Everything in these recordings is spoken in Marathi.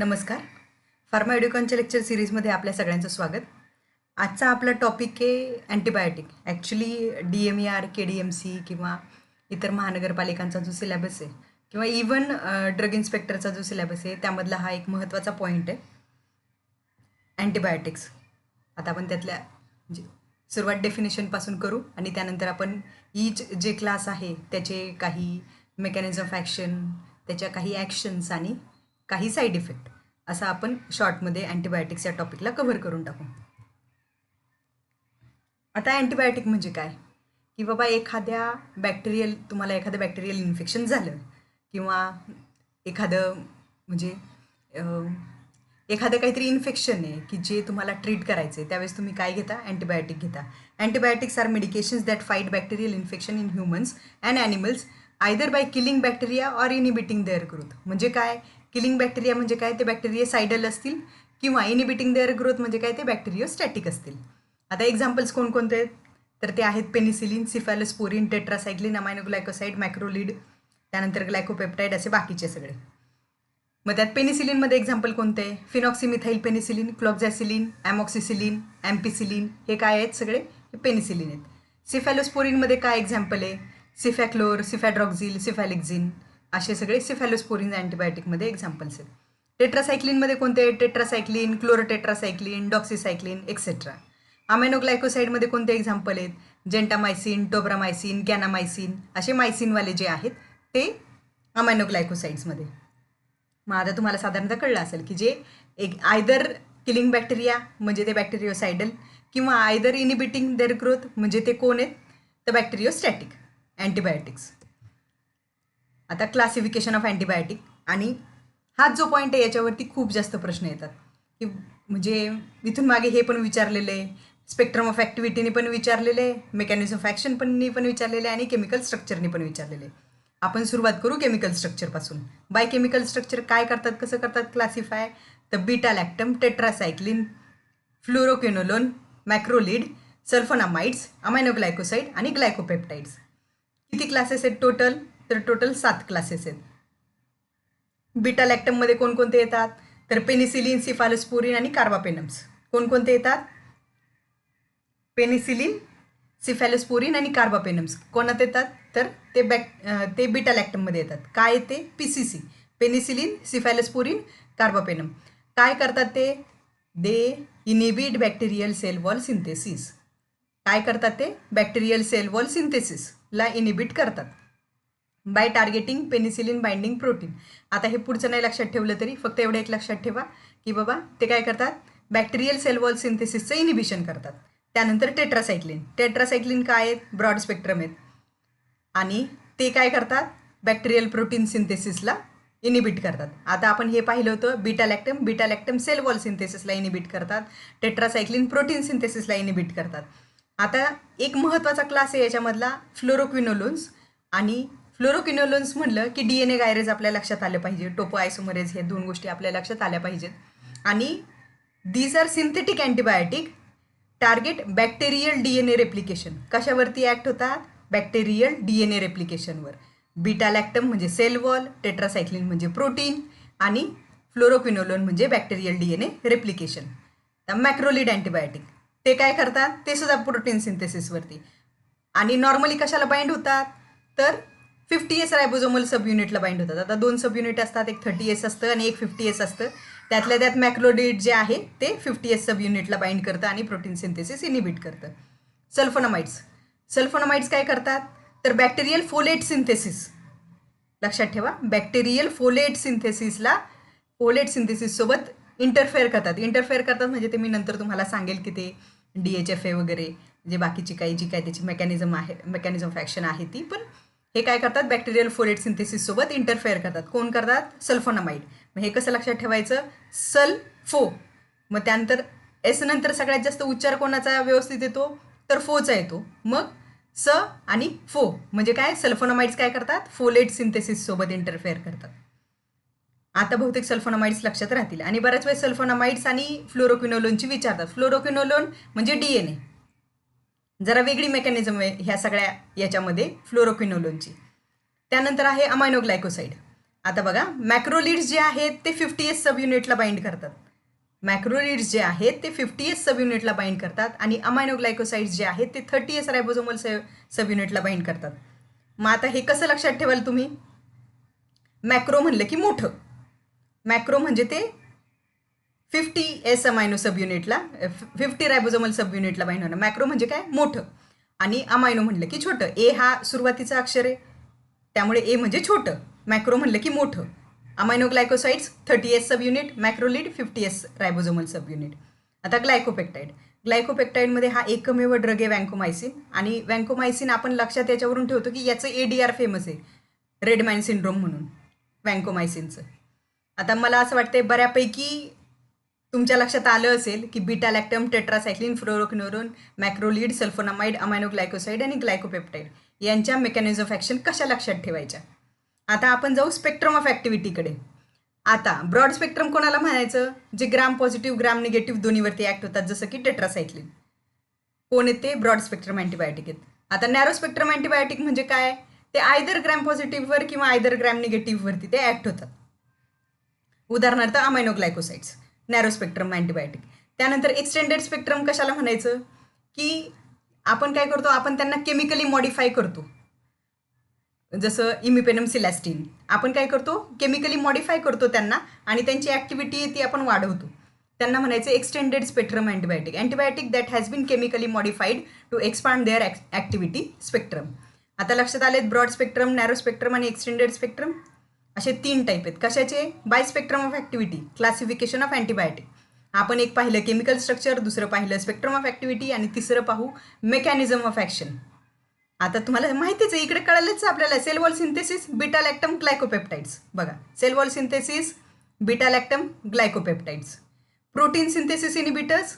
नमस्कार. फार्मा एड्युकॉनच्या लेक्चर सिरीजमध्ये आपल्या सगळ्यांचं स्वागत. आजचा आपला टॉपिक आहे antibiotic actually D M E R K D M C किंवा इतर महानगरपालिकांचा जो सिलेबस आहे किंवा इवन ड्रग इन्स्पेक्टरचा जो सिलेबस आहे त्यामधला हा एक महत्त्वाचा पॉईंट आहे. अँटीबायोटिक्स आता आपण त्यातल्या म्हणजे सुरुवात डेफिनेशनपासून करू आणि त्यानंतर आपण ईच जे क्लास आहे त्याचे काही मेकॅनिझम ऑफ ॲक्शन त्याच्या काही ॲक्शन्स आणि काही साईड इफेक्ट असं आपण शॉर्टमध्ये अँटीबायोटिक्स या टॉपिकला कव्हर करून टाकू. आता अँटीबायोटिक म्हणजे काय? की बाबा एखाद्या बॅक्टेरियल तुम्हाला एखादं बॅक्टेरियल इन्फेक्शन झालं किंवा एखादं म्हणजे एखादं काहीतरी इन्फेक्शन आहे की जे तुम्हाला ट्रीट करायचं आहे त्यावेळेस तुम्ही काय घेता? अँटीबायोटिक घेता. Antibiotics are medications that fight bacterial infection in humans and animals either by killing bacteria or inhibiting their growth म्हणजे काय? किलिंग बॅक्टेरिया म्हणजे काय? ते बॅक्टेरिया सायडल असतील किंवा इनिबिटिंग देअर ग्रोथ म्हणजे काय? ते बॅक्टेरिया स्टॅटिक असतील. आता एक्झाम्पल्स कोणकोणते आहेत? तर ते आहेत पेनिसिलिन सिफॅलोस्पोरिन टेट्रासायक्लिन अमायनोग्लायकोसाईड मॅक्रोलिड त्यानंतर ग्लायकोपेप्टाईड असे बाकीचे सगळे. मग त्यात पेनिसिलिनमध्ये एक्झाम्पल कोणते? आहे फिनॉक्सिमिथाईल पेनिसिलिन क्लॉक्झॅसिलिन ॲमॉक्सिसिलिन ॲम्पिसिलिन हे काय आहेत सगळे? हे पेनिसिलिन आहेत. सिफॅलोस्पोरिनमध्ये काय एक्झाम्पल आहे? सिफॅक्लोर सिफॅड्रॉक्झिल सिफॅलिक्झिन असे सगळे सिफॅलोस्पोरिन अँटीबायोटिकमध्ये एक्झाम्पल्स आहेत. टेट्रासायक्लिनमध्ये कोणते टेट्रासायक्लिन क्लोरोटेट्रासायक्लिन डॉक्सिसायक्लिन एक्सेट्रा अमेनोग्लायकोसाईडमध्ये कोणते एक्झाम्पल आहेत? जेंटामायसिन टोब्रामायसिन कॅनामायसिन असे मायसिनवाले जे आहेत ते अमायनोग्लायकोसाईड्समध्ये मग आता तुम्हाला साधारणतः कळलं असेल की जे एक आयदर किलिंग बॅक्टेरिया म्हणजे ते बॅक्टेरियोसायडल किंवा आयदर इनिबिटिंग देअर ग्रोथ म्हणजे ते कोण आहेत? तर बॅक्टेरियोस्टॅटिक अँटीबायोटिक्स आता क्लासिफिकेशन ऑफ अँटीबायोटिक आणि हाच जो पॉईंट आहे याच्यावरती खूप जास्त प्रश्न येतात. की म्हणजे इथून मागे हे पण विचारलेलं आहे स्पेक्ट्रम ऑफ ॲक्टिव्हिटीने पण विचारलेले मेकॅनिझम ऑफ ॲक्शन पण पण विचारलेले आहे आणि केमिकल स्ट्रक्चरने पण विचारलेले आपण सुरुवात करू केमिकल स्ट्रक्चरपासून बाय केमिकल स्ट्रक्चर काय करतात कसं करतात क्लासिफाय तर beta lactam tetracycline fluoroquinolone macrolide sulphonamides aminoglycoside आणि ग्लायकोपेप्टाइड्स किती क्लासेस आहेत टोटल तर टोटल सात क्लासेस आहेत. बीटा लॅक्टममध्ये कोणकोणते येतात? तर पेनिसिलिन सिफालोस्पोरिन आणि कार्बापेनम्स कोणकोणते येतात? पेनिसिलिन सिफॅलोस्पोरिन आणि कार्बापेनम्स कोणात येतात? तर ते बॅक ते बीटा लॅक्टममध्ये येतात. काय येते? P C C penicillin cephalosporin carbapenem काय करतात ते? They inhibit bacterial cell wall synthesis काय करतात ते? बॅक्टेरियल सेल वॉल सिंथेसिसला इनिबिट करतात. By targeting penicillin binding protein आता हे पुढचं नाही लक्षात ठेवलं तरी फक्त एवढं एक लक्षात ठेवा की बाबा ते काय करतात? बॅक्टेरियल सेल वॉल सिंथेसिसचं इनिबिशन करतात. त्यानंतर टेट्रासायक्लिन टेट्रासायक्लिन काय आहेत? ब्रॉड स्पेक्ट्रम आहेत. आणि ते काय करतात? बॅक्टेरियल प्रोटीन सिंथेसिसला इनिबिट करतात. आता आपण हे पाहिलं होतं beta lactam beta lactam cell wall सिंथेसिसला inhibit करतात टेट्रासायक्लिन प्रोटीन सिंथेसिसला इनिबिट करतात. आता एक महत्त्वाचा क्लास आहे याच्यामधला फ्लोरोक्विनोलोन्स आणि फ्लोरोक्विनोलोन्स म्हणलं की डी एन ए गायरेज आपल्या लक्षात आलं पाहिजे. टोपो आयसोमरेज हे दोन गोष्टी आपल्या लक्षात आल्या पाहिजेत. आणि these are synthetic antibiotic target bacterial D N A replication कशावरती act होतात? बॅक्टेरियल डी एन ए रेप्लिकेशनवर बीटा लॅक्टम म्हणजे सेल वॉल टेट्रासायक्लिन म्हणजे प्रोटीन आणि फ्लोरोक्विनोलोन म्हणजे bacterial D N A replication तर मॅक्रोलिड अँटीबायोटिक ते काय करतात? ते सुद्धा प्रोटीन सिंथेसिसवरती आणि नॉर्मली कशाला बाइंड होतात? तर फिफ्टी एस रायबोझोमल सब युनिटला बाइंड होतात. आता दोन सब युनिट असतात एक थर्टी एस असतं आणि एक फिफ्टी एस असतं. त्यातल्या त्यात मॅक्रोलिड जे आहे ते फिफ्टी एस सब युनिटला बाइंड करतं आणि प्रोटीन सिंथेसिस इनिबिट करतं. सल्फोनामाइड्स सल्फोनामाइड्स काय करतात? तर बॅक्टेरियल फोलेट सिंथेसिस लक्षात ठेवा बॅक्टेरियल फोलेट सिंथेसिसला फोलेट सिंथेसिससोबत इंटरफेअर करतात. इंटरफेअर करतात म्हणजे ते मी नंतर तुम्हाला सांगेल की ते डी एच एफ ए वगैरे जे बाकीची काही जी काय त्याची मेकॅनिझम आहे मेकॅनिझम ऑफ ॲक्शन आहे ती. पण हे काय करतात? बॅक्टेरियल फोलेट सिंथेसिससोबत इंटरफेअर करतात. कोण करतात? सल्फोनामाइड मग हे कसं लक्षात ठेवायचं? सल फो मग त्यानंतर एस नंतर सगळ्यात जास्त उच्चार कोणाचा व्यवस्थित येतो? तर फोचा येतो. मग स आणि फो म्हणजे काय? सल्फोनामाइड्स काय करतात? फोलेट सिंथेसिस सोबत इंटरफेअर करतात. आता बहुतेक सल्फोनामाइड्स लक्षात राहतील. आणि बऱ्याच वेळेस सल्फोनामाइड्स आणि फ्लोरोक्विनोलोनची विचारतात. फ्लोरोक्विनोलोन म्हणजे डी एन ए जरा वेगळी मेकॅनिझम आहे ह्या सगळ्या याच्यामध्ये फ्लोरोक्विनोलोनची त्यानंतर आहे अमायनोग्लायकोसाईड आता बघा मॅक्रोलिड्स जे आहेत ते फिफ्टी एस सब युनिटला बाइंड करतात. मॅक्रोलिड्स जे आहेत ते फिफ्टी एस सब युनिटला बाइंड करतात आणि अमायनोग्लायकोसाइड्स जे आहेत ते थर्टी एस रायबोझोमल सब युनिटला बाइंड करतात. मग आता हे कसं लक्षात ठेवाल तुम्ही? मॅक्रो म्हणलं की मोठं. मॅक्रो म्हणजे ते फिफ्टी एस अमायनो सब युनिटला फिफ्टी रायबोझोमल सब युनिटला बाइंड होणं. मॅक्रो म्हणजे काय? मोठं. आणि अमायनो म्हणलं की छोटं. ए हा सुरुवातीचा अक्षर आहे. त्यामुळे ए म्हणजे छोटं. मॅक्रो म्हणलं की मोठं. Aminoglycosides thirty S subunit macrolide fifty S ribosomal subunit आता ग्लायकोपेक्टाईड ग्लायकोपेक्टाईडमध्ये हा एकमेव ड्रग आहे वँकोमायसिन आणि वँकोमायसिन आपण लक्षात याच्यावरून ठेवतो की याचं ए डी आर फेमस आहे. रेडमॅन सिंड्रोम म्हणून. वँकोमायसिनचं आता मला असं वाटतं बऱ्यापैकी तुमच्या लक्षात आलं असेल की beta lactam tetracycline fluoroquinolone macrolide sulphonamide aminoglycoside आणि ग्लायकोपेप्टाईड यांच्या मेकॅनिझम ऑफ ॲक्शन कशा लक्षात ठेवायच्या? आता आपण जाऊ स्पेक्ट्रम ऑफ ॲक्टिव्हिटीकडे आता ब्रॉड स्पेक्ट्रम कोणाला म्हणायचं? जे ग्राम पॉझिटिव्ह ग्राम निगेटिव्ह दोन्हीवरती ॲक्ट होतात जसं की टेट्रासायक्लिन कोण येते? ब्रॉड स्पेक्ट्रम अँटीबायोटिक आहेत आता नॅरो स्पेक्ट्रम अँटीबायोटिक म्हणजे काय? ते आयदर ग्रॅम पॉझिटिव्हवर किंवा आयदर ग्रॅम निगेटिव्हवरती ते ॲक्ट होतात. उदाहरणार्थ अमायनोग्लायकोसाइड्स नॅरो स्पेक्ट्रम अँटीबायोटिक त्यानंतर एक्सटेंडेड स्पेक्ट्रम कशाला म्हणायचं? की आपण काय करतो? आपण त्यांना केमिकली मॉडिफाय करतो. जसं इमिपेनम सिलॅस्टीन आपण काय करतो? केमिकली मॉडिफाय करतो त्यांना आणि त्यांची ॲक्टिव्हिटी ती आपण वाढवतो. त्यांना म्हणायचं extended spectrum antibiotic antibiotic that has been chemically modified to expand their activity spectrum आता लक्षात आलेत ब्रॉड स्पेक्ट्रम नॅरो स्पेक्ट्रम आणि एक्सटेंडेड स्पेक्ट्रम असे तीन टाईप आहेत. कशाचे? By spectrum of activity classification of antibiotic आपण एक पाहिलं केमिकल स्ट्रक्चर दुसरं पाहिलं स्पेक्ट्रम ऑफ ॲक्टिव्हिटी आणि तिसरं पाहू मेकॅनिझम ऑफ ॲक्शन आता तुम्हाला माहितीच आहे इकडे कळालंच आपल्याला. Cell wall synthesis beta lactam glycopeptides बघा cell wall synthesis beta lactam glycopeptides protein synthesis inhibitors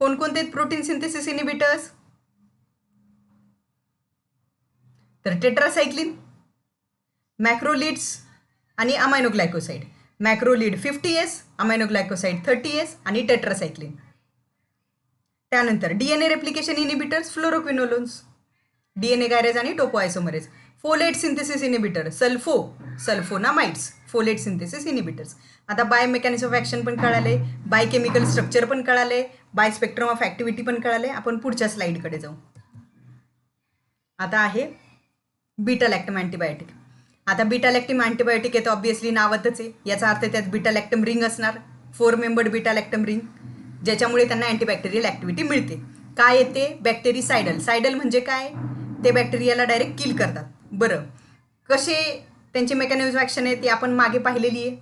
कोणकोणते प्रोटीन सिंथेसिस इनिबिटर्स तर टेट्रासायक्लिन मॅक्रोलिड्स आणि aminoglycoside. Macrolide fifty S aminoglycoside thirty S आणि टेट्रासायक्लिन. त्यानंतर D N A replication inhibitors fluoroquinolones D N A gyrase आणि topoisomerase. Folate synthesis inhibitor sulfo sulfonamides folate synthesis inhibitors आता बाय मेकॅनिझम ऑफ ॲक्शन पण कळाले बाय केमिकल स्ट्रक्चर पण कळाले बाय स्पेक्ट्रम ऑफ ॲक्टिव्हिटी पण कळाले. आपण पुढच्या स्लाईडकडे जाऊ. आता आहे बीटा लॅक्टम अँटीबायोटिक आता बीटालॅक्टिम अँटीबायोटिक येतं ऑब्विसली नावातच आहे. याचा अर्थ त्यात बीटा लॅक्टम रिंग असणार. Four membered beta lactam ring ज्याच्यामुळे त्यांना अँटीबॅक्टेरियल ॲक्टिव्हिटी मिळते. काय येते? बॅक्टेरी सायडल सायडल म्हणजे काय? ते बॅक्टेरियाला डायरेक्ट किल करतात. बरं. कसे त्यांचे मेकॅनिझम ॲक्शन आहे ती आपण मागे पाहिलेली आहे.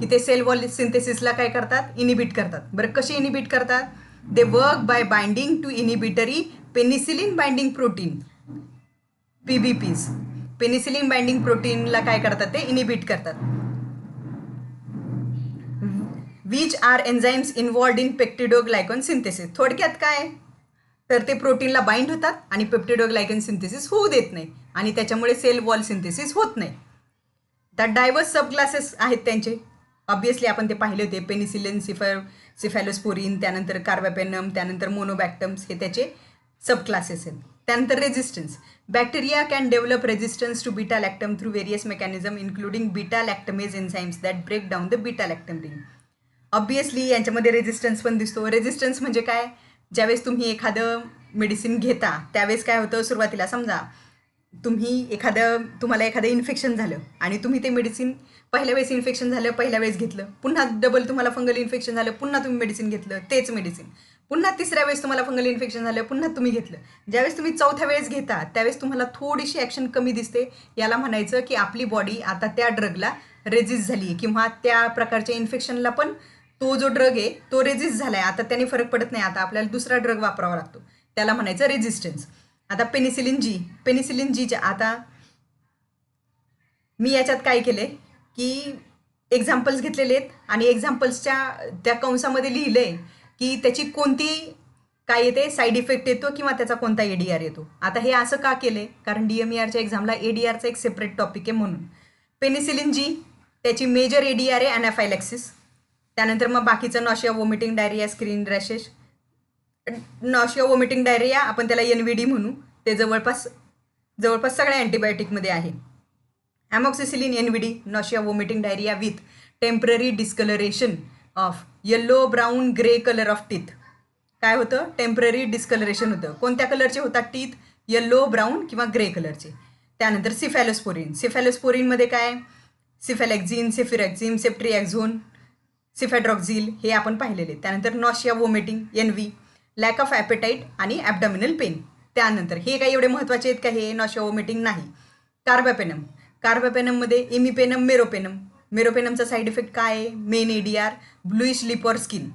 की ते सेल वॉल सिंथेसिसला काय करतात? इनिबिट करतात. बरं कसे इनिबिट करतात? They work by binding to inhibitory penicillin binding protein P B Ps penicillin binding प्रोटीनला काय करतात ते? इनिबिट करतात. Which are enzymes involved in peptidoglycan synthesis थोडक्यात काय? तर ते प्रोटीनला बाइंड होतात आणि पेप्टिडोग्लायकॉन सिंथेसिस होऊ देत नाही आणि त्याच्यामुळे सेल वॉल सिंथेसिस होत नाही. तर डायव्हर्स सब क्लासेस आहेत त्यांचे. ऑब्विसली आपण ते पाहिले होते पेनिसिलिन सिफर सिफॅलोस्पोरिन त्यानंतर कार्बॅपेनम त्यानंतर मोनोबॅक्टम्स हे त्याचे सब क्लासेस आहेत. त्यानंतर resistance bacteria can develop resistance to beta lactam through various mechanism including beta lactamase enzymes that break down the beta lactam ring obviously यांच्यामध्ये रेजिस्टन्स पण दिसतो. रेजिस्टन्स म्हणजे काय? ज्यावेळेस तुम्ही एखादं मेडिसिन घेता त्यावेळेस काय होतं सुरुवातीला? समजा तुम्ही एखादं तुम्हाला एखादं इन्फेक्शन झालं आणि तुम्ही ते मेडिसिन पहिल्या वेळेस इन्फेक्शन झालं पहिल्या वेळेस घेतलं. पुन्हा डबल तुम्हाला फंगल इन्फेक्शन झालं पुन्हा तुम्ही मेडिसिन घेतलं तेच मेडिसिन पुन्हा तिसऱ्या वेळेस तुम्हाला फंगल इन्फेक्शन झालं पुन्हा तुम्ही घेतलं. ज्यावेळेस तुम्ही चौथ्या वेळेस घेता त्यावेळेस तुम्हाला थोडीशी ॲक्शन कमी दिसते. याला म्हणायचं की आपली बॉडी आता त्या ड्रगला रेजिस्ट झाली आहे किंवा त्या प्रकारच्या इन्फेक्शनला पण तो जो ड्रग आहे तो रेजिस्ट झाला आहे आता त्याने फरक पडत नाही. आता आपल्याला दुसरा ड्रग वापरावा लागतो. त्याला म्हणायचं रेजिस्टन्स आता पेनिसिलिन जी पेनिसिलिन जीच्या आता मी याच्यात काय केले की एक्झाम्पल्स घेतलेले आहेत आणि एक्झाम्पल्सच्या त्या कंसामध्ये लिहिलं आहे की त्याची कोणती काय येते? साईड इफेक्ट येतो किंवा त्याचा कोणता ए डी आर येतो? आता हे असं का केलं आहे कारण डी एम ई आरच्या एक्झामला ए डी आरचा एक सेपरेट टॉपिक आहे म्हणून. पेनिसिलिन जी त्याची मेजर ए डी आर आहे अॅनाफायलॅक्सिस त्यानंतर मग बाकीचं nausea vomiting diarrhoea skin rashes nausea vomiting diarrhoea आपण त्याला एन व्ही डी म्हणू. ते जवळपास जवळपास सगळ्या अँटीबायोटिकमध्ये आहे. Amoxicillin N V D nausea vomiting diarrhoea with temporary discolouration of yellow brown grey colour of teeth काय होतं? टेंपररी डिस्कलरेशन होतं. कोणत्या कलरचे होतात टीथ येल्लो ब्राऊन किंवा ग्रे कलरचे त्यानंतर सिफॅलोस्पोरिन सिफॅलोस्पोरिनमध्ये काय? सिफॅलेक्झिन सेफिरॅक्झिन सेप्ट्रिॲक्झोन सिफॅड्रॉक्झिल हे आपण पाहिलेले. त्यानंतर nausea vomiting N V lack of appetite आणि ॲबडॉमिनल पेन त्यानंतर हे काही एवढे महत्त्वाचे आहेत का हे? नॉशिया वोमिटिंग नाही. कार्बापेनम कार्बापेनममध्ये इमिपेनम मेरोपेनम मेरोपेनमचा साईड इफेक्ट काय आहे? Main ADR bluish lip or skin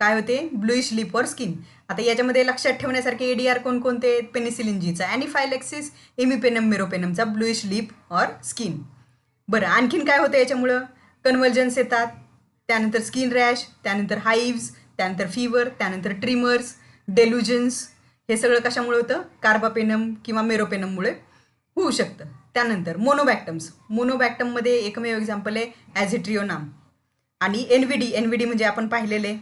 काय होते? ब्लुईश लिपर ऑर स्किन आता याच्यामध्ये लक्षात ठेवण्यासारखे एडीआर कोणकोणते आहेत? पेनिसिलिनजीचा अॅनिफायलेक्सिस इमिपेनम मेरोपेनमचा ब्लुईश लिप ऑर स्किन बरं आणखीन काय होतं याच्यामुळं? कन्वर्जन्स येतात. त्यानंतर स्किन रॅश त्यानंतर हाईव्स त्यानंतर फीवर त्यानंतर ट्रिमर्स डेल्युजन्स हे सगळं कशामुळे होतं? कार्बापेनम किंवा मेरोपेनममुळे होऊ शकतं. त्यानंतर मोनोबॅक्टम्स मोनोबॅक्टममध्ये एकमेव एक्झाम्पल आहे ॲझिट्रिओनाम आणि N V D N V D म्हणजे आपण पाहिलेले.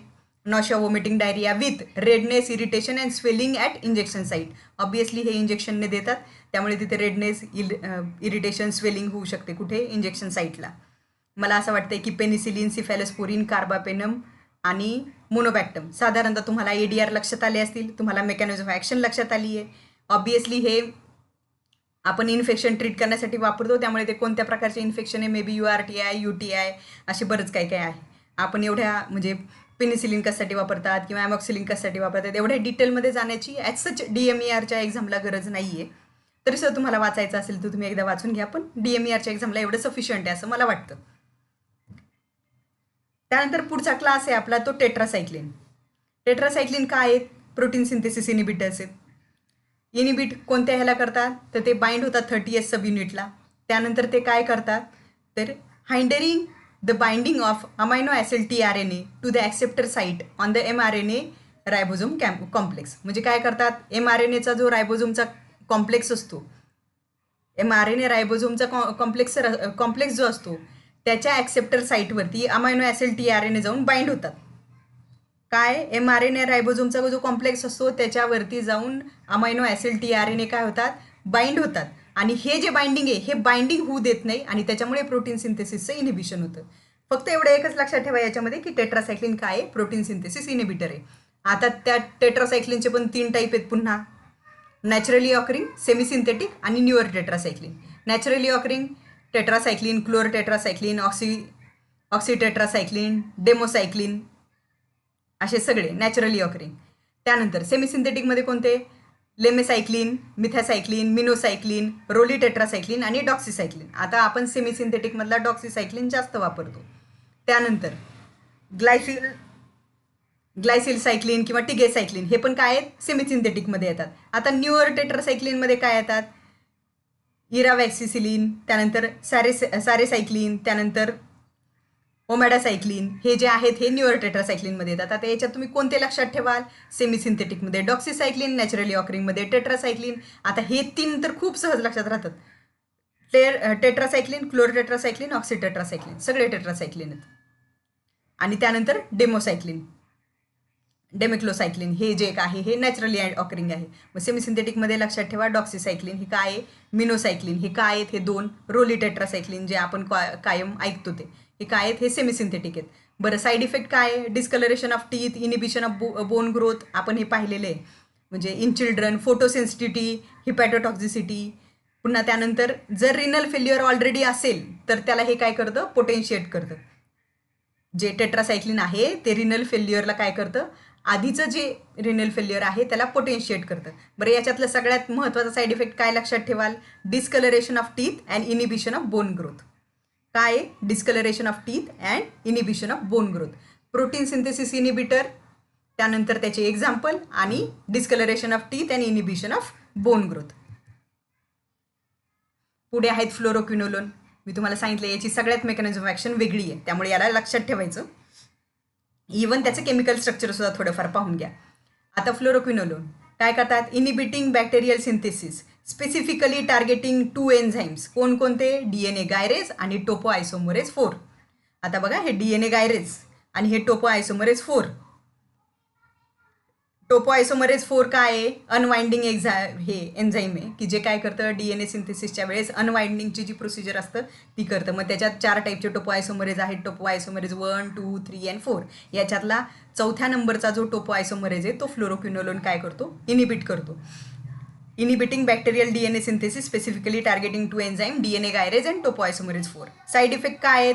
Nausea vomiting diarrhoea with redness irritation and swelling at injection site obviously हे इंजेक्शनने देतात. त्यामुळे तिथे रेडनेस इल इरिटेशन स्वेलिंग होऊ शकते कुठे? इंजेक्शन साईटला मला असं वाटतं की पेनिसिलिन सिफॅलस्पोरिन कार्बापेनम आणि मोनोबॅक्टम साधारणतः तुम्हाला ए डी आर लक्षात आले असतील. तुम्हाला मेकॅनिझम ऑफ ॲक्शन लक्षात आली आहे ऑब्वियसली हे आपण इन्फेक्शन ट्रीट करण्यासाठी वापरतो त्यामुळे ते कोणत्या प्रकारचे इन्फेक्शन आहे? May be U R T I U T I असे बरंच काही काही आहे. आपण एवढ्या म्हणजे पेनिसिलिन कशासाठी वापरतात किंवा ॲमॉक्सिलिन कशासाठी वापरतात एवढ्या डिटेलमध्ये जाण्याची as such D M E आरच्या एक्झामला गरज नाही आहे तरी सुद्धा तुम्हाला वाचायचं असेल तर तुम्ही एकदा वाचून घ्या पण डी एम ई आरच्या एक्झामला एवढं सफिशियंट आहे असं मला वाटतं. त्यानंतर पुढचा क्लास आहे आपला तो टेट्रासायक्लिन टेट्रासायक्लिन काय आहेत? प्रोटीन सिंथेसिस इनिबिटर्स आहेत. इनिबिट कोणत्या ह्याला करतात? तर ते बाइंड होतात थर्टी एस सब युनिटला त्यानंतर ते काय करतात? तर hindering the binding of amino acid T R N A to the acceptor site on the M R N A ribosome camp complex म्हणजे काय करतात? एम आर एन एचा जो रायबोझोमचा कॉम्प्लेक्स असतो एम आर एन ए रायबोझोमचा कॉ कॉम्प्लेक्स कॉम्प्लेक्स जो असतो त्याच्या ॲक्सेप्टर साईटवरती amino acid T R N A जाऊन बाइंड होतात. काय? एम आर एन ए रायबोझोमचा जो कॉम्प्लेक्स असतो त्याच्यावरती जाऊन amino acid T R N A काय होतात? बाइंड होतात. आणि हे जे बाइंडिंग आहे हे बाइंडिंग होऊ देत नाही आणि त्याच्यामुळे प्रोटीन सिंथेसिसचं इनहिबिशन होतं. फक्त एवढं एकच लक्षात ठेवा याच्यामध्ये की टेट्रासायक्लिन काय आहे? प्रोटीन सिंथेसिस इनहिबिटर आहे. आता त्या टेट्रासायक्लिनचे पण तीन टाईप आहेत पुन्हा. नॅचरली ऑकरिंग सेमी सिंथेटिक आणि newer tetracycline naturally occurring tetracycline chlor tetracycline oxy oxytetracycline demeclocycline असे सगळे नॅचरली ऑकरिंग त्यानंतर सेमिसिंथेटिकमध्ये कोणते? लेमेसायक्लिन मिथॅसायक्लिन मिनोसायक्लिन रोलीटेट्रासायक्लिन आणि डॉक्सिसायक्लिन. आता आपण सेमिसिंथेटिकमधला डॉक्सीसायक्लिन डॉक्सिसायक्लिन जास्त वापरतो. त्यानंतर ग्लायसिल ग्लायसिल सायक्लिन किंवा टिगेसायक्लिन हे पण काय आहेत? सेमिसिंथेटिकमध्ये येतात. आता न्यूअर टेट्रासायक्लिनमध्ये काय येतात? इरावॅक्सिसिलिन त्यानंतर सॅरे सॅरेसायक्लिन त्यानंतर ओमॅडासायक्लिन. हे जे आहेत हे न्यूअर टेट्रासायक्लिनमध्ये येतात. आता याच्यात तुम्ही कोणते लक्षात ठेवाल? सेमी सिंथेटिकमध्ये डॉक्सिसायक्लिन नॅचरली ऑकरिंगमध्ये टेट्रासायक्लिन. आता हे तीन तर खूप सहज लक्षात राहतात. टेर टेट्रासायक्लिन क्लोरटेट्रासायक्लिन ऑक्सिटेट्रासायक्लिन. सगळे टेट्रासायक्लिन आहेत. आणि त्यानंतर डेमोसायक्लिन. डेमेक्लोसायक्लिन हे जे एक आहे हे नॅचरली ऑकरिंग आहे. मग सेमी सिंथेटिकमध्ये लक्षात ठेवा डॉक्सिसायक्लिन हे काय आहे? मिनोसायक्लिन हे काय आहेत? हे दोन रोली टेट्रासायक्लिन जे आपण कायम ऐकतो ते. हे काय आहेत? हे सेमी सिंथेटिक आहेत. बरं साईड इफेक्ट काय? आहे discolouration of teeth inhibition of बो बोन ग्रोथ आपण हे पाहिलेलं आहे. म्हणजे इन चिल्ड्रन फोटोसेन्सिटिटी हिपॅटोटॉक्झिसिटी पुन्हा त्यानंतर जर रिनल फेल्युअर ऑलरेडी असेल तर त्याला हे काय करतं? पोटेन्शिएट करतं. जे टेट्रासायक्लिन आहे ते रिनल फेल्युअरला काय करतं? आधीचं जे रिनल फेल्युअर आहे त्याला पोटेन्शिएट करतं. बरं याच्यातलं सगळ्यात महत्त्वाचा साईड इफेक्ट काय लक्षात ठेवाल? Discolouration of teeth and inhibition of bone growth काय? Discolouration of teeth and inhibition of bone growth protein synthesis inhibitor त्यानंतर त्याचे एक्झाम्पल आणि discolouration of teeth and inhibition of bone growth पुढे आहेत फ्लोरोक्विनोलोन मी तुम्हाला सांगितलं याची सगळ्यात मेकॅनिझम ॲक्शन वेगळी आहे. त्यामुळे याला लक्षात ठेवायचं. इवन त्याचं केमिकल स्ट्रक्चर सुद्धा थोडंफार पाहून घ्या. आता फ्लोरोक्विनोलोन काय करतात? Inhibiting bacterial synthesis specifically targeting two enzymes कोणकोणते डी एन ए गायरेज आणि टोपो आयसोमोरेज फोर आता बघा हे डी एन ए गायरेज आणि हे टोपो आयसोमोरेज फोर टोपो आयसोमरेज फोर काय आहे? अनवाइंडिंग एक्झा हे एन्झाईम आहे की जे काय करतं? डी एन ए सिंथेसिसच्या वेळेस अनवाइंडिंगची जी प्रोसिजर असतं ती करतं. मग त्याच्यात चार टाईपचे टोपो आयसोमरेज आहेत. Topoisomerase one two three and four याच्यातला चौथ्या नंबरचा जो टोपो आयसोमरेज आहे तो फ्लोरोक्विनोलोन काय करतो? इनिबिट करतो. Inhibiting bacterial D N specifically targeting two targeting two enzyme D N A gyrase four side effect काय आहेत?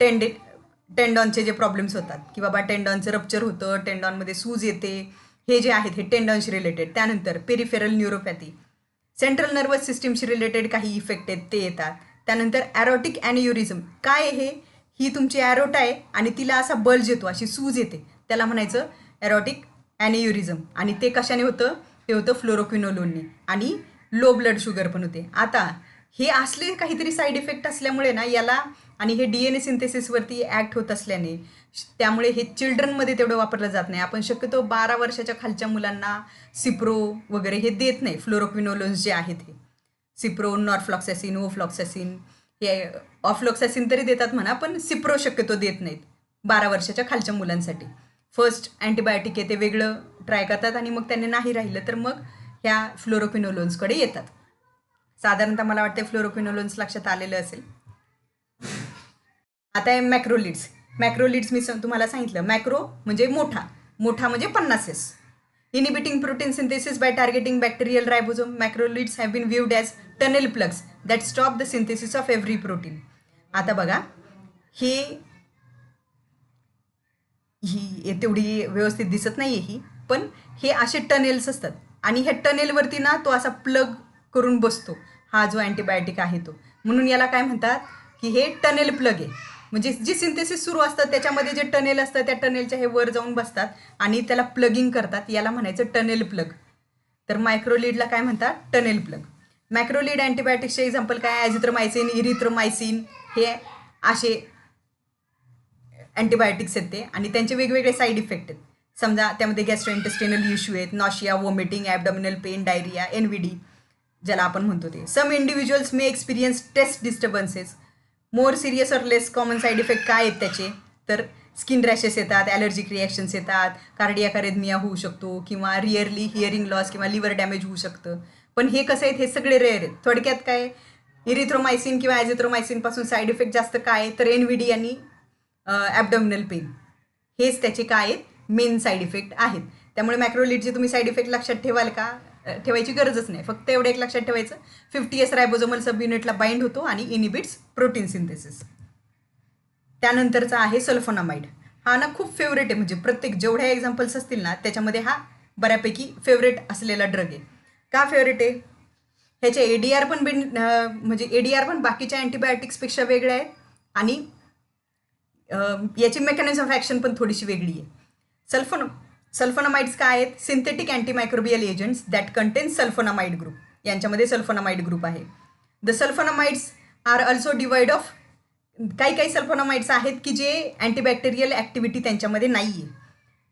टेंडे टेंडॉनचे जे प्रॉब्लेम्स होतात. की बाबा टेंडॉनचं रप्चर होतं टेंडॉनमध्ये सूज येते हे जे आहेत हे टेंडॉनशी रिलेटेड त्यानंतर पेरिफेरल न्यूरोपॅथी सेंट्रल नर्वस सिस्टीमशी रिलेटेड काही इफेक्ट आहेत ते येतात. त्यानंतर ॲरोटिक ॲन्युरिझम काय हे? ही तुमची ॲरोट आहे आणि तिला असा बल्ज येतो अशी सूज येते. त्याला म्हणायचं ॲरोटिक ॲन्युरिझम आणि ते कशाने होतं? ते होतं फ्लोरोक्विनोलोनने आणि लो ब्लड शुगर पण होते. आता हे असले काहीतरी साईड इफेक्ट असल्यामुळे ना याला आणि हे डी एन ए सिंथेसिसवरती ॲक्ट होत असल्याने त्यामुळे हे चिल्ड्रनमध्ये तेवढं वापरलं जात नाही. आपण शक्यतो बारा वर्षाच्या खालच्या मुलांना सिप्रो वगैरे हे देत नाही. फ्लोरोक्विनोलोन्स जे आहेत हे. सिप्रो नॉरफ्लॉक्सॅसिन ओफ्लॉक्सॅसिन हे ऑफ्लॉक्सॅसिन तरी देतात म्हणा पण सिप्रो शक्यतो देत नाहीत बारा वर्षाच्या खालच्या मुलांसाठी. फर्स्ट अँटीबायोटिक आहे ते वेगळं ट्राय करतात आणि मग त्यांनी नाही राहिलं तर मग ह्या फ्लोरोक्विनोलोन्सकडे येतात. साधारणतः मला वाटते फ्लोरोक्विनोलोन्स लक्षात आलेलं असेल. आता आहे मॅक्रोलिड्स मॅक्रोलिड्स मी तुम्हाला सांगितलं. मॅक्रो म्हणजे मोठा. मोठा म्हणजे पन्नासेस. Inhibiting protein synthesis by targeting bacterial ribosome macrolides have been viewed as tunnel plugs that stop the synthesis of every protein आता बघा हे ही तेवढी व्यवस्थित दिसत नाही आहे ही. पण हे असे टनेल्स असतात. आणि ह्या टनेलवरती ना तो असा प्लग करून बसतो. हा जो अँटीबायोटिक आहे तो. म्हणून याला काय म्हणतात की हे टनेल प्लग आहे. म्हणजे जी सिंथेसिस सुरू असतात त्याच्यामध्ये जे टनेल असतं त्या टनेलच्या हे वर जाऊन बसतात आणि त्याला प्लगिंग करतात. याला म्हणायचं टनेल प्लग. तर मायक्रोलीडला काय म्हणतात? Tunnel plug. मायक्रोलीड अँटीबायोटिक्सचे एक्झाम्पल काय? ॲझिथ्रोमायसिन इरिथ्रोमायसिन हे असे अँटीबायोटिक्स आहेत ते आणि त्यांचे वेगवेगळे साईड इफेक्ट आहेत. समजा त्यामध्ये गॅस्ट्रोइंटेस्टिनल इश्यू आहेत nausea vomiting abdominal pain diarrhoea N V D ज्याला आपण म्हणतो ते. Some individuals may experience taste disturbances more serious or less common side effect काय आहेत त्याचे? तर स्किन रॅशेस येतात ॲलर्जिक रिॲक्शन्स येतात कार्डिया अरेदमिया होऊ शकतो किंवा रिअरली हिअरिंग लॉस किंवा लिव्हर डॅमेज होऊ शकतं. पण हे कसं आहेत? हे सगळे रेअर आहेत. थोडक्यात काय? इरिथ्रोमायसिन किंवा ॲझिथ्रोमायसिनपासून साईड इफेक्ट जास्त काय? तर एन व्ही डी आणि ॲबडॉमिनल पेन हेच त्याचे काय आहेत? मेन साईड इफेक्ट आहेत. त्यामुळे मॅक्रोलिटचे तुम्ही साईड इफेक्ट लक्षात ठेवाल का? ठेवायची गरजच नाही. फक्त एवढं एक लक्षात ठेवायचं. फिफ्टी एस रायबोझोमल सब युनिटला बाइंड होतो आणि इनिबिट्स प्रोटीन सिंथेसिस त्यानंतरचा आहे सल्फोनामाइड हा ना खूप फेवरेट आहे. म्हणजे प्रत्येक जेवढ्या एक्झाम्पल्स असतील ना त्याच्यामध्ये हा बऱ्यापैकी फेवरेट असलेला ड्रग आहे. का फेवरेट आहे? ह्याचे ए डी आर पण बिन म्हणजे ए डी आर पण बाकीच्या अँटीबायोटिक्सपेक्षा वेगळे आहेत. आणि याची मेकॅनिझम ऑफ ॲक्शन पण थोडीशी वेगळी आहे. सल्फोन सल्फोनामाइड्स काय आहेत? Synthetic antimicrobial agents that contain sulfonamide group यांच्यामध्ये सल्फोनामाइड ग्रुप आहे. The sulfonamides are also divide of काही काही सल्फोनामाइड्स आहेत की जे अँटीबॅक्टेरियल ॲक्टिव्हिटी त्यांच्यामध्ये नाही आहे.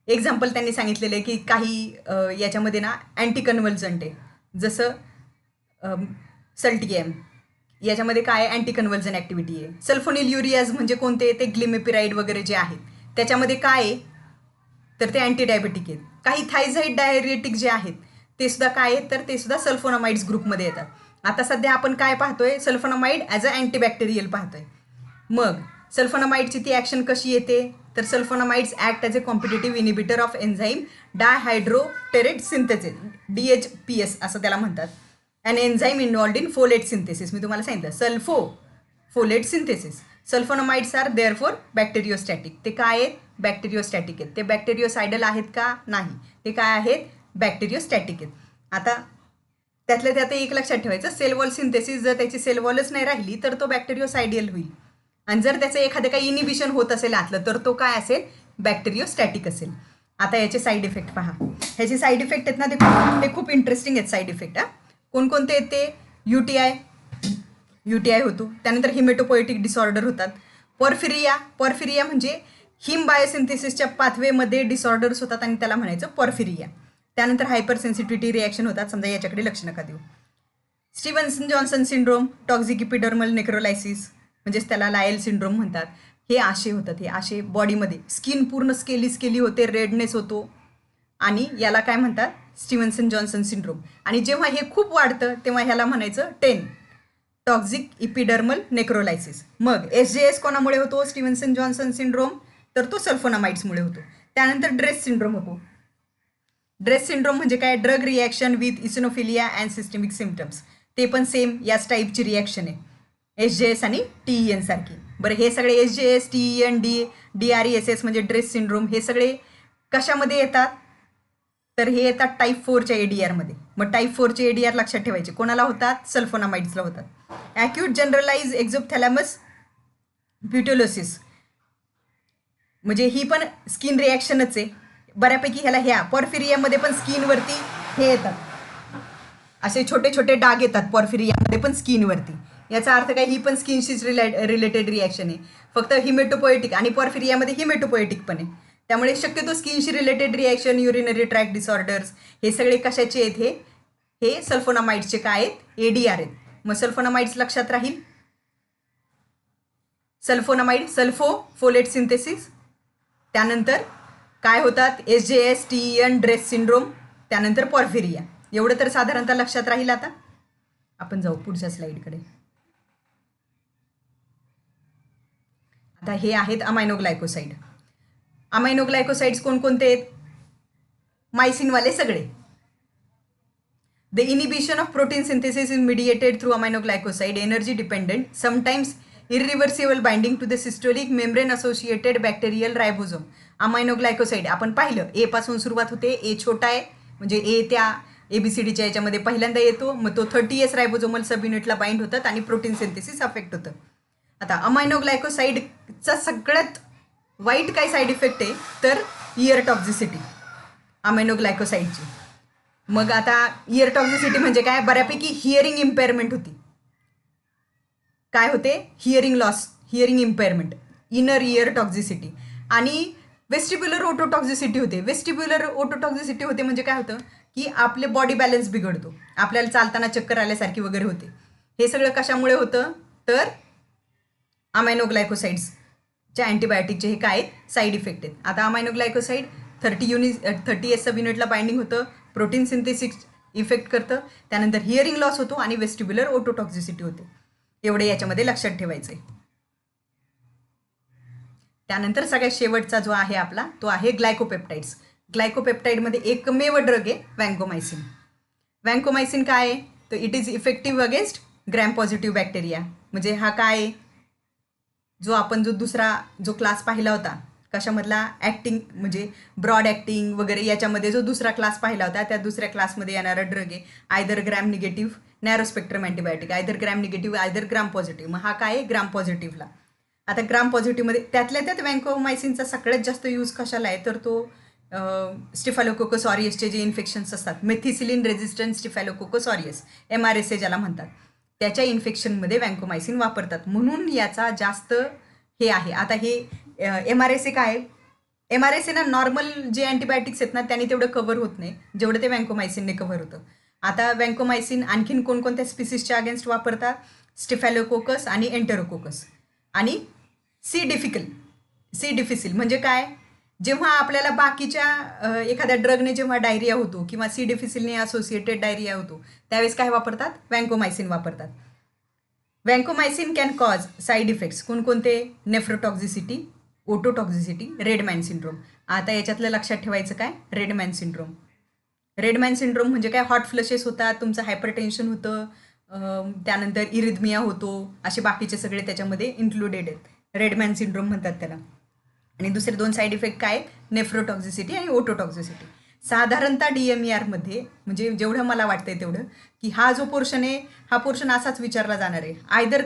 एक्झाम्पल त्यांनी सांगितलेलं आहे की काही याच्यामध्ये ना अँटी कन्व्हल्जंट आहे. जसं सल्टीएम याच्यामध्ये काय अँटी कन्वर्जन ॲक्टिव्हिटी आहे. सल्फोनिल युरियाज म्हणजे कोणते? ते ग्लिमेपिराईड वगैरे जे आहेत. त्याच्यामध्ये काय आहे? तर ते अँटी डायबेटिक आहेत. काही थायझाईड डायरेटिक जे आहेत ते सुद्धा काय आहेत? तर ते सुद्धा सल्फोनामाइड्स ग्रुपमध्ये येतात. आता सध्या आपण काय पाहतोय? सल्फोनामाइड ॲज अ अँटीबॅक्टेरियल पाहतोय. मग सल्फोनामाइडची ती ॲक्शन कशी येते? तर sulfonamides act as a competitive inhibitor of enzyme dihydropteroate synthesis D H P S असं त्याला म्हणतात. And enzyme involved in folate synthesis मी तुम्हाला सांगितलं sulfo folate synthesis sulfonamides are therefore bacteriostatic ते काय आहेत? बॅक्टेरियोस्टॅटिक आहेत. ते बॅक्टेरियोसायडल आहेत का? नाही. ते काय आहेत? बॅक्टेरियोस्टॅटिक आहेत. आता त्यातल्या त्यात एक लक्षात ठेवायचं सेलवॉल सिंथेसिस जर त्याची सेलवॉलच नाही राहिली तर तो बॅक्टेरियोसायडियल होईल. आणि जर त्याचं एखादं काही इनिबिशन होत असेल आतलं तर तो काय असेल? बॅक्टेरियोस्टॅटिक असेल. आता याचे साईड इफेक्ट पहा. ह्याचे साईड इफेक्ट आहेत ना ते खूप ते खूप इंटरेस्टिंग आहेत साईड इफेक्ट हां. कोणकोणते येते? ते U T I U T I होतो. त्यानंतर हिमेटोपोएटिक डिसऑर्डर होतात. परफिरिया परफिरिया म्हणजे हिम बायोसिंथेसिसच्या पाथवेमध्ये डिसऑर्डर्स होतात आणि त्याला म्हणायचं परफिरिया त्यानंतर हायपर सेन्सिटिव्हिटी रिॲक्शन होतात. समजा याच्याकडे लक्ष नका देऊ. Stevenson Johnson syndrome toxic epidermal necrolysis म्हणजेच त्याला लायल सिंड्रोम म्हणतात. हे आशे होतात. हे आशे बॉडीमध्ये स्किन पूर्ण स्केली स्केली होते. रेडनेस होतो. आणि याला काय म्हणतात? Stevenson Johnson syndrome. आणि जेव्हा हे खूप वाढतं तेव्हा ह्याला म्हणायचं टेन टॉक्झिक इपिडर्मल नेक्रोलायसिस मग एस जे एस कोणामुळे होतो? Stevenson Johnson syndrome. तर तो सल्फोनामाइड्समुळे होतो. त्यानंतर ड्रेस सिंड्रोम होतो. ड्रेस सिंड्रोम म्हणजे काय? Drug reaction with eosinophilia and systemic symptoms ते पण सेम याच टाईपची रिॲक्शन आहे. एस जे एस आणि टी ई एन सारखी. बरं हे सगळे S J S T E N D D R E S S म्हणजे ड्रेस सिंड्रोम. हे सगळे कशामध्ये येतात? तर हे येतात टाईप फोरच्या ए मग टाईप फोरचे एडीआर लक्षात ठेवायचे. कोणाला होतात? सल्फोनामाइड्सला होतात. ॲक्यूट जनरलाइज एक्झोपथॅलॅमस ब्युटोलोसिस म्हणजे ही पण स्किन रिॲक्शनच आहे. बऱ्यापैकी ह्याला ह्या पॉर्फिरियामध्ये पण स्किनवरती हे येतात. असे छोटे छोटे डाग येतात पॉर्फिरियामध्ये पण स्किनवरती याचा अर्थ काय? ही पण स्किनशीच रिलेट रिलेटेड रिॲक्शन आहे. फक्त हिमेटोपोएटिक आणि पॉर्फिरियामध्ये हिमेटोपोएटिक पण आहे. त्यामुळे शक्यतो स्किनशी related reaction urinary tract disorders हे सगळे कशाचे आहेत हे? हे सल्फोनामाइड्सचे काय आहेत? ए डी आर आहेत. मग सल्फोनामाइड्स लक्षात राहील. Sulfonamide sulfo folate synthesis. त्यानंतर काय होतात? S J S T N DRESS syndrome. त्यानंतर पॉर्फिरिया. एवढं तर साधारणतः लक्षात राहील आता. आपण जाऊ पुढच्या स्लाईडकडे आता हे आहेत अमायनोग्लायकोसाईड अमायनोग्लायकोसाइड्स कोणकोणते आहेत? मायसिनवाले सगळे. The inhibition of protein synthesis is mediated through aminoglycoside energy dependent sometimes irreversible binding to the systolic membrane associated bacterial ribosome aminoglycoside आपण पाहिलं ए पासून सुरुवात होते ए छोटा आहे म्हणजे ए त्या ए बी सी डीच्या याच्यामध्ये पहिल्यांदा येतो मग तो थर्टी एस रायबोझोमल सब युनिटला बाइंड होतात आणि प्रोटीन सिंथेसिस अफेक्ट होतं. आता अमायनोग्लायकोसाइडचा सगळ्यात वाईट काय साईड इफेक्ट आहे तर इयर टॉक्झिसिटी अमेनोग्लायकोसाईडची मग आता इयर टॉक्झिसिटी म्हणजे काय? बऱ्यापैकी हिअरिंग इम्पेअरमेंट होती. काय होते? Hearing loss hearing impairment inner ear toxicity आणि वेस्टिब्युलर ओटोटॉक्झिसिटी होते. वेस्टिब्युलर ओटोटॉक्झिसिटी होते म्हणजे काय होतं? की आपले बॉडी बॅलन्स बिघडतो. आपल्याला चालताना चक्कर आल्यासारखी वगैरे होते. हे सगळं कशामुळे होतं? तर अमायनोग्लायकोसाईड्सच्या अँटीबायोटिकचे हे काय साईड इफेक्ट आहेत. आता aminoglycoside thirty uni thirty S sub युनिटला बाइंडिंग होतं. प्रोटीन सिंथेसिस इफेक्ट करतं. त्यानंतर हिअरिंग लॉस होतो आणि वेस्टिब्युलर ओटोटॉक्झिसिटी होते. एवढे याच्यामध्ये लक्षात ठेवायचं आहे त्यानंतर सगळ्यात शेवटचा जो आहे आपला तो आहे ग्लायकोपेप्टाइड्स ग्लायकोपेप्टाइडमध्ये एकमेव ड्रग आहे वँकोमायसिन वँकोमायसिन काय आहे? तर it is effective against gram positive bacteria म्हणजे हा काय आहे? जो आपण जो दुसरा जो क्लास पाहिला होता कशामधला ॲक्टिंग म्हणजे ब्रॉड ॲक्टिंग वगैरे याच्यामध्ये जो दुसरा क्लास पाहिला होता त्या दुसऱ्या क्लासमध्ये येणारा ड्रग आहे. Either gram negative narrow spectrum antibiotic either gram negative either gram positive मग हा काय आहे? ग्राम पॉझिटिव्हला आता ग्राम पॉझिटिव्हमध्ये त्यातल्या त्यात वँकोमायसिनचा सगळ्यात जास्त यूज कशाला आहे? तर तो स्टिफॅलोकोकोसॉरियसचे जे इन्फेक्शन्स असतात methicillin resistant staphylococcus aureus M R S A ज्याला म्हणतात. त्याच्या इन्फेक्शनमध्ये वँकोमायसिन वापरतात. म्हणून याचा जास्त हे आहे. आता हे एम आर एस ए काय एम आर एस ए ना नॉर्मल जे अँटीबायोटिक्स आहेत ना त्यांनी तेवढं कव्हर होत नाही. जेवढं ते वँकोमायसिनने कव्हर होतं. आता वँकोमायसिन आणखीन कोणकोणत्या स्पिसिसच्या अगेन्स्ट वापरतात? स्टिफॅलोकोकस आणि एंटेरोकोकस आणि सी डिफिकल सी डिफिसिल म्हणजे काय? जेव्हा आपल्याला बाकीच्या एखाद्या ड्रगने जेव्हा डायरिया होतो किंवा सी डिफिसिलने असोसिएटेड डायरिया होतो त्यावेळेस काय वापरतात? वँकोमायसिन वापरतात. Vancomycin can cause side effects कोणकोणते? नेफ्रोटॉक्झिसिटी ओटोटॉक्झिसिटी रेडमॅन सिंड्रोम आता याच्यातलं लक्षात ठेवायचं काय? रेडमॅन सिंड्रोम रेडमॅन सिंड्रोम म्हणजे काय? हॉट फ्लशेस होतात तुमचं हायपरटेन्शन होतं त्यानंतर इरिदमिया होतो असे बाकीचे सगळे त्याच्यामध्ये इन्क्लुडेड आहेत. रेडमॅन सिंड्रोम म्हणतात त्याला. आणि दुसरे दोन साईड इफेक्ट काय? नेफ्रोटॉक्झिसिटी आणि ओटोटॉक्झिसिटी साधारणतः डी एम ई आरमध्ये म्हणजे जेवढं मला वाटतंय तेवढं की हा जो पोर्शन आहे हा पोर्शन असाच विचारला जाणार आहे. आयदर